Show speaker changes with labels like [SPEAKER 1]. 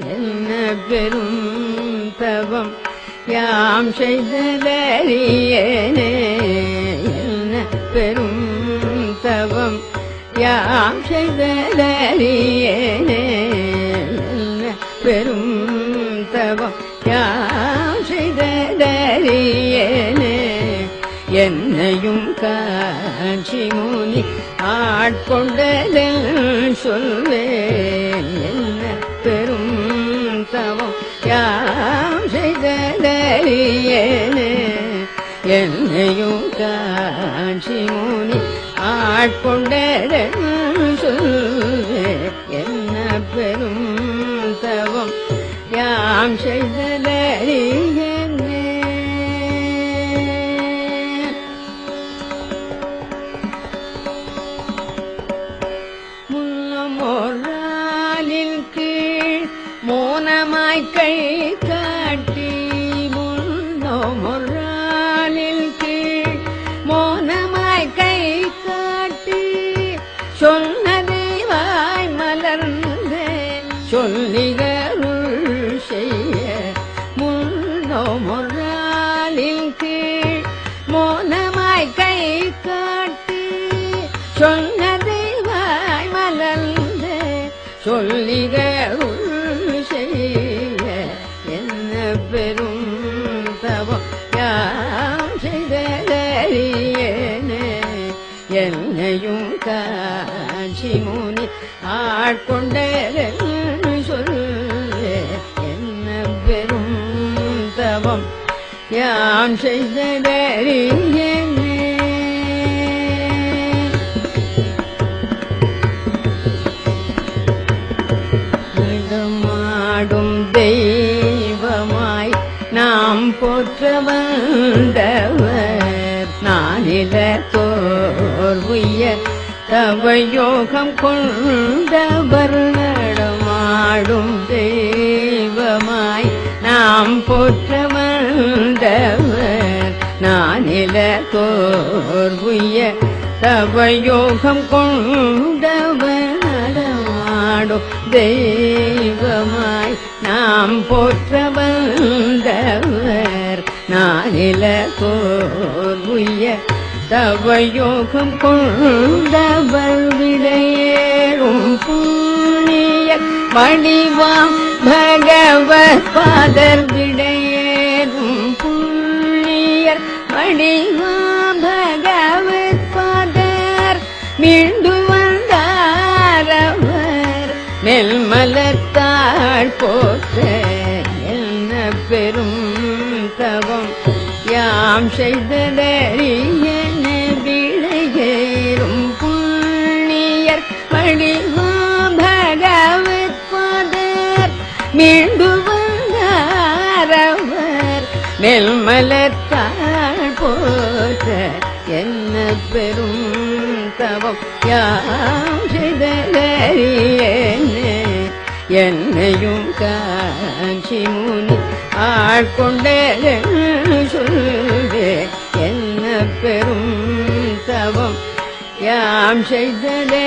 [SPEAKER 1] என்ன பெரும் தவம்? யாம் செய்தலறியேனே. என்ன பெரும் தவம்? யாம் செய்தலறியேனே. என்ன பெரும் தவம்? யாம் செய்தலறியேனே. என்னையும் காட்சி முனி ஆட்கொண்டதன் சொல்வே என்னையும் காட்சி முனி ஆட்கொண்டதில் என்ன பெரும் தவம் யாம் செய்தறியேனே முன்னமொராலின் கீழ் மோனமாய் கை காட்டி முன்னமொராலின் முன்னமொராலின் கீழ் மோனமாய் கை காட்டி சொன்னதை வாய் மலர்ந்த சொல்லிகருள் செய்ய என்ன பெரும் தவம் யாம் செய்தறியேனே என்னையும் காட்சி முனி ஆட்கொண்ட தவம் யாம் செய்தறியேனே நடமாடும் தெய்வமாய் நாம் போற்ற வந்தவர். நானில தோர்வுய தவயோகம் கொண்டவர். நடமாடும் தெய்வமாய் நாம் போற்ற வந்தவர் நானில தோர்வுய தவயோகம் கொண்டவர் தெய்வமாய் நாம் போற்ற வந்தவர் நானில கோர்வுய தவயோகம் கொண்டவர். விடையேறும் புண்ணிய வடிவாம் பகவத் பாதர் யாழ் போற்ற என்ன பெரும் தவம்? யாம் செய்ததறியன விளையேறும் புண்ணியர் வடிவா பகவத் பாதர். மீண்டு வந்தாரவர் மெல்மலத்தாள் போற்ற என்ன பெரும் தவம்? யாம் செய்தறியேனே என்னையும் காஞ்சி முனி ஆட்கொண்டே சொல்வே என்ன பெரும் தவம் யாம் செய்தறிய